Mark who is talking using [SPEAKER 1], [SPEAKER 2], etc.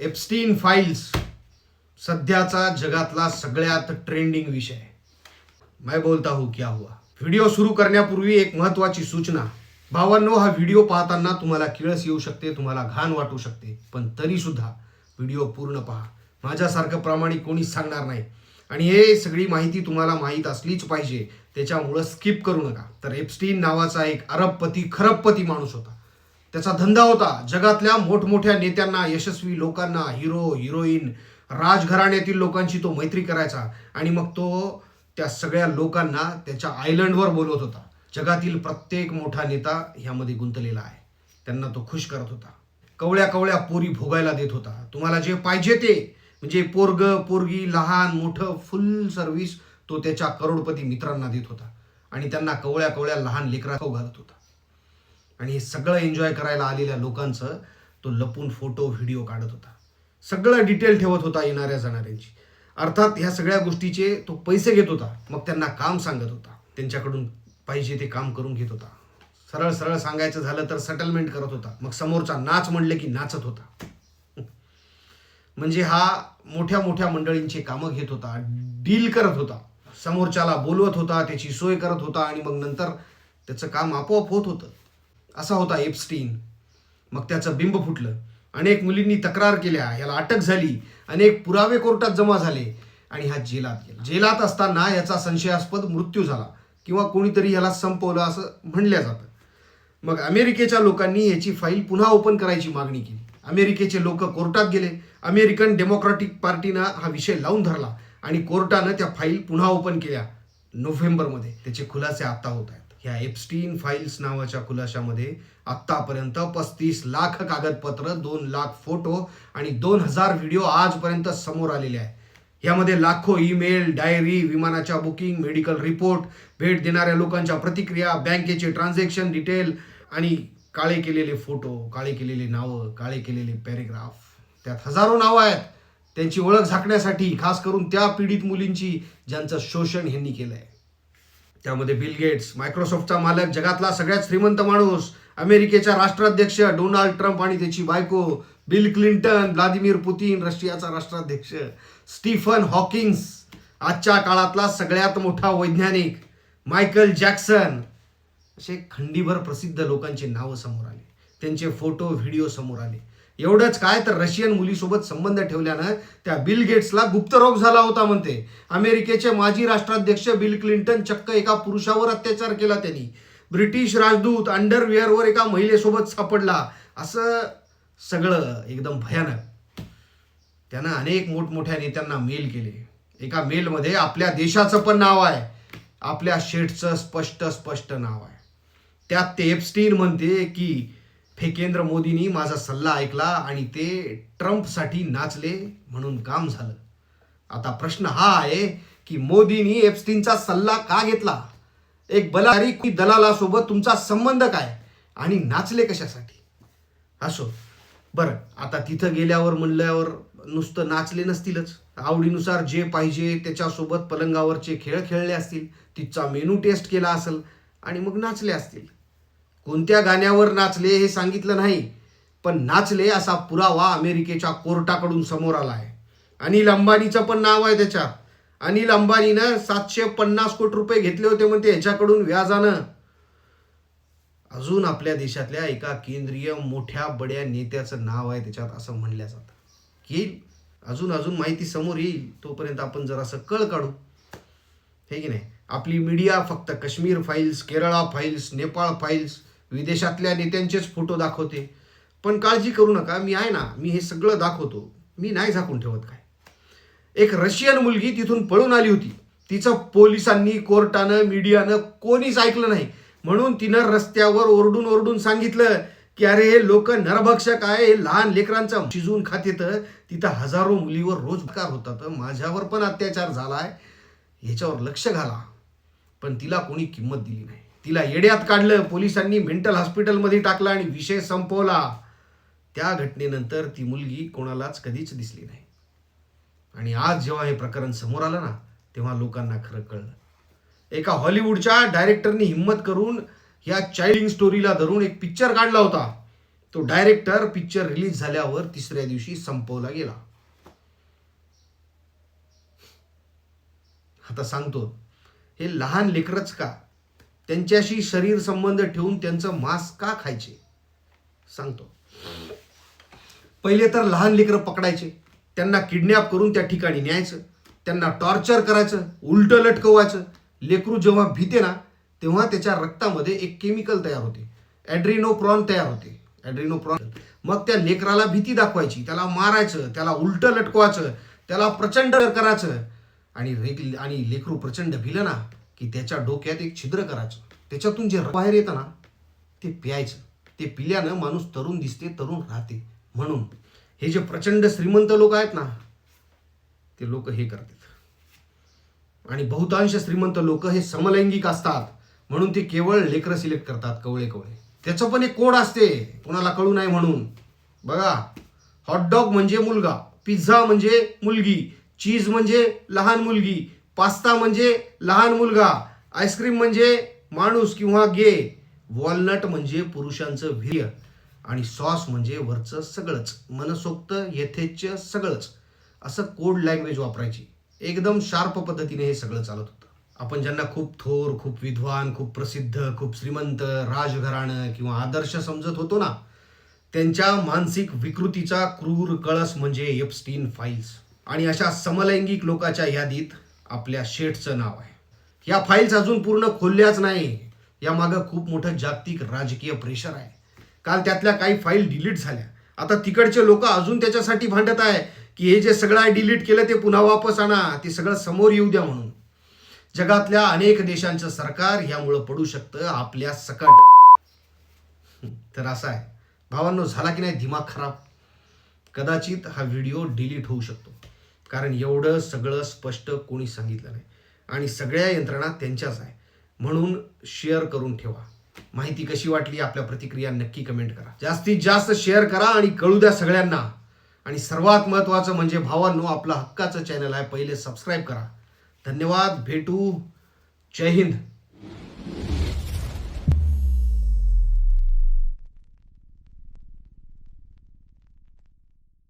[SPEAKER 1] Epstein files सध्याचा जगातला सगळ्यात ट्रेंडिंग विषय. मैं बोलता हूँ क्या हुआ? व्हिडिओ सुरू करण्यापूर्वी एक महत्त्वाची सूचना. भावांनो हा व्हिडिओ पाहताना तुम्हाला किळस येऊ शकते तुम्हाला घाण वाटू शकते पण तरीसुद्धा व्हिडिओ पूर्ण पहा. माझ्यासारखं प्रामाणिक कोणीच सांगणार नाही. आणि हे सगळी माहिती तुम्हाला माहीत असलीच पाहिजे त्याच्यामुळं स्किप करू नका. तर एप्स्टीन नावाचा एक अरबपती खरबपती माणूस होता. त्याचा धंदा होता. जगातल्या मोठमोठ्या नेत्यांना यशस्वी लोकांना हिरो हिरोईन राजघराण्यातील लोकांची तो मैत्री करायचा. आणि मग तो त्या सगळ्या लोकांना त्याच्या आयलंडवर बोलवत होता. जगातील प्रत्येक मोठा नेता ह्यामध्ये गुंतलेला आहे. त्यांना तो खुश करत होता. कवळ्या कवळ्या पोरी भोगायला देत होता. तुम्हाला जे पाहिजे ते. म्हणजे पोरग पोरगी लहान मोठं फुल सर्व्हिस तो त्याच्या करोडपती मित्रांना देत होता. आणि त्यांना कवळ्या कवळ्या लहान लेकरा खाऊ घालत होता. आणि हे सगळं एन्जॉय करायला आलेल्या लोकांचं तो लपून फोटो व्हिडिओ काढत होता. सगळं डिटेल ठेवत होता येणाऱ्या जाणाऱ्यांची. अर्थात ह्या सगळ्या गोष्टीचे तो पैसे घेत होता. मग त्यांना काम सांगत होता. त्यांच्याकडून पाहिजे ते काम करून घेत होता. सरळ सरळ सांगायचं झालं तर सेटलमेंट करत होता. मग समोरचा नाच म्हणले की नाचत होता. म्हणजे हा मोठ्या मोठ्या मंडळींची कामं घेत होता. डील करत होता. समोरच्याला बोलवत होता त्याची सोय करत होता आणि मग नंतर त्याचं काम आपोआप होत होतं. असा होता एप्स्टीन. मग त्याचं बिंब फुटलं. अनेक मुलींनी तक्रार केल्या. याला अटक झाली. अनेक पुरावे कोर्टात जमा झाले. आणि हा जेलात गेला. जेलात असताना याचा संशयास्पद मृत्यू झाला. किंवा कोणीतरी याला संपवलं असं म्हणलं जातं. मग अमेरिकेच्या लोकांनी याची फाईल पुन्हा ओपन करायची मागणी केली. अमेरिकेचे लोक कोर्टात गेले. अमेरिकन डेमोक्रॅटिक पार्टीनं हा विषय लावून धरला. आणि कोर्टानं त्या फाईल पुन्हा ओपन केल्या. नोव्हेंबरमध्ये. त्याचे खुलासे आता होत आहेत. ह्या एप्स्टीन फाईल्स नावाच्या खुलाशामध्ये आत्तापर्यंत पस्तीस लाख कागदपत्र दोन लाख फोटो आणि दोन हजार व्हिडिओ आजपर्यंत समोर आलेले आहे यामध्ये लाखो ईमेल डायरी विमानाच्या बुकिंग मेडिकल रिपोर्ट भेट देणाऱ्या लोकांच्या प्रतिक्रिया बँकेचे ट्रान्झॅक्शन डिटेल आणि काळे केलेले फोटो काळे केलेले नावं काळे केलेले पॅरेग्राफ. त्यात हजारो नावं आहेत. त्यांची ओळख झाकण्यासाठी खास करून त्या पीडित मुलींची ज्यांचं शोषण ह्यांनी केलं आहे त्यामध्ये बिल गेट्स मायक्रोसॉफ्टचा मालक जगातला सगळ्यात श्रीमंत माणूस अमेरिकेचा राष्ट्राध्यक्ष डोनाल्ड ट्रम्प आणि त्याची बायको बिल क्लिंटन व्लादिमीर पुतीन रशियाचा राष्ट्राध्यक्ष स्टीफन हॉकिंग्स आजच्या काळातला सगळ्यात मोठा वैज्ञानिक मायकल जॅक्सन. असे खंडीभर प्रसिद्ध लोकांची नावं समोर आली. त्यांचे फोटो व्हिडिओ समोर आले. एवढंच काय तर रशियन मुलीसोबत संबंध ठेवल्यानं त्या बिल गेट्सला गुप्तरोग झाला होता म्हणते. अमेरिकेचे माजी राष्ट्राध्यक्ष बिल क्लिंटन चक्क एका पुरुषावर अत्याचार केला त्यांनी. ब्रिटिश राजदूत अंडरवेअरवर एका महिलेसोबत सापडला. असं सगळं एकदम भयानक. त्यानं अनेक मोठमोठ्या नेत्यांना मेल केले. एका मेलमध्ये आपल्या देशाचं पण नाव आहे. आपल्या शेठचं स्पष्ट स्पष्ट नाव आहे. त्यात ते एप्स्टीन म्हणते की फेकेंद्र मोदींनी माझा सल्ला ऐकला आणि ते ट्रम्पसाठी नाचले म्हणून काम झालं. आता प्रश्न हा आहे की मोदींनी एप्स्टीनचा सल्ला का घेतला? एक बलारी की दलालासोबत तुमचा संबंध काय? आणि नाचले कशासाठी? असो. बरं आता तिथं गेल्यावर म्हणल्यावर नुसतं नाचले नसतीलच. आवडीनुसार जे पाहिजे त्याच्यासोबत पलंगावरचे खेळ खेळले असतील. तिचा मेनू टेस्ट केला असेल आणि मग नाचले असतील. कोणत्या गाण्यावर नाचले हे सांगितलं नाही पण नाचले असा पुरावा अमेरिकेच्या कोर्टाकडून समोर आला आहे अनिल अंबानीचं पण नाव आहे त्याच्यात. अनिल अंबानीनं सातशे पन्नास कोटी रुपये घेतले होते म्हणते ह्याच्याकडून व्याजानं. अजून आपल्या देशातल्या एका केंद्रीय मोठ्या बड्या नेत्याचं नाव आहे त्याच्यात असं म्हणलं जातं. येईल अजून अजून माहिती समोर येईल तोपर्यंत आपण जरासं कळ काढू. हे की नाही? आपली मीडिया फक्त Kashmir files Kerala files Nepal files विदेशातल्या नेत्यांचेच फोटो दाखवते. पण काळजी करू नका मी आहे ना मी हे सगळं दाखवतो. मी नाही झाकून ठेवत काय. एक रशियन मुलगी तिथून पळून आली होती. तिचं पोलिसांनी कोर्टानं मीडियानं कोणीच ऐकलं नाही. म्हणून तिनं रस्त्यावर ओरडून ओरडून सांगितलं की अरे हे लोक नरभक्षक आहे हे लहान लेकरांचा शिजवून खाते तर तिथं हजारो मुलीवर रोजगार होतात. माझ्यावर पण अत्याचार झालाय. ह्याच्यावर लक्ष घाला. पण तिला कोणी किंमत दिली नाही. तिला येड्यात काढलं पोलिसांनी मेंटल हॉस्पिटलमध्ये टाकलं आणि विषय संपवला. त्या घटनेनंतर ती मुलगी कोणालाच कधीच दिसली नाही. आणि आज जेव्हा हे प्रकरण समोर आलं ना तेव्हा लोकांना खरं कळलं. एका हॉलिवूडच्या डायरेक्टरनी हिंमत करून या चाइल्डिंग स्टोरीला धरून एक पिक्चर काढला होता. तो डायरेक्टर पिक्चर रिलीज झाल्यावर तिसऱ्या दिवशी संपवला गेला. आता सांगतो. हे लहान लेकरच का त्यांच्याशी शरीर संबंध ठेवून त्यांचं मांस का खायचे? सांगतो. पहिले तर लहान लेकरं पकडायचे. त्यांना किडनॅप करून त्या ठिकाणी न्यायचं. त्यांना टॉर्चर करायचं उलटं लटकवायचं. लेकरू जेव्हा भीते ना तेव्हा त्याच्या रक्तामध्ये एक केमिकल तयार होते. ॲड्रिनोप्रॉन तयार होते. ॲड्रिनोप्रॉन. मग त्या लेकराला भीती दाखवायची. त्याला मारायचं त्याला उलटं लटकवायचं त्याला प्रचंड करायचं. आणि रेक आणि लेकरू प्रचंड भिलं ना की त्याच्या डोक्यात एक छिद्र करायचं. त्याच्यातून जे बाहेर येतं ना ते प्यायचं. ते पिल्यानं माणूस तरुण दिसते तरुण राहते. म्हणून हे जे प्रचंड श्रीमंत लोक आहेत ना ते लोक हे करतात. आणि बहुतांश श्रीमंत लोक हे समलैंगिक असतात. म्हणून ते केवळ लेकरं सिलेक्ट करतात कवळे कवळे. त्याचं पण एक कोड असते. कोणाला कळू नाही म्हणून. बघा हॉटडॉग म्हणजे मुलगा पिझ्झा म्हणजे मुलगी चीज म्हणजे लहान मुलगी पास्ता म्हणजे लहान मुलगा आईस्क्रीम म्हणजे माणूस किंवा गे वॉलनट म्हणजे पुरुषांचं वीर्य आणि सॉस म्हणजे वरचं सगळंच मनसोक्त यथेच्छ सगळंच असं कोड लँग्वेज वापरायची. एकदम शार्प पद्धतीने हे सगळं चालत होतं. आपण ज्यांना खूप थोर खूप विद्वान खूप प्रसिद्ध खूप श्रीमंत राजघराणं किंवा आदर्श समजत होतो ना त्यांच्या मानसिक विकृतीचा क्रूर कळस म्हणजे एपस्टीन फाईल्स. आणि अशा समलैंगिक लोकाच्या यादीत आपल्या शेठचं नाव आहे. या फाईल्स अजून पूर्ण खोलल्याच नाही. या मागं खूप मोठं जागतिक राजकीय प्रेशर आहे. काल त्यातल्या काही फाईल डिलीट झाल्या. आता तिकडचे लोक अजून त्याच्यासाठी भांडत आहे की हे जे सगळं आहे डिलीट केलं ते पुन्हा वापस आणा. ते सगळं समोर येऊ द्या म्हणून. जगातल्या अनेक देशांचं सरकार यामुळं पडू शकतं आपल्या सकट. तर असं आहे. भावांनो झाला की नाही दिमाग खराब? कदाचित हा व्हिडिओ डिलीट होऊ शकतो. कारण एवढं सगळं स्पष्ट कोणी सांगितलं नाही. आणि सगळ्या यंत्रणा त्यांच्याच आहे. म्हणून शेअर करून ठेवा. माहिती कशी वाटली आपल्या प्रतिक्रिया नक्की कमेंट करा. जास्तीत जास्त शेअर करा आणि कळू द्या सगळ्यांना. आणि सर्वात महत्त्वाचं म्हणजे भावांनो आपलं हक्काचं चॅनल आहे. पहिले सबस्क्राईब करा. धन्यवाद. भेटू. जय हिंद.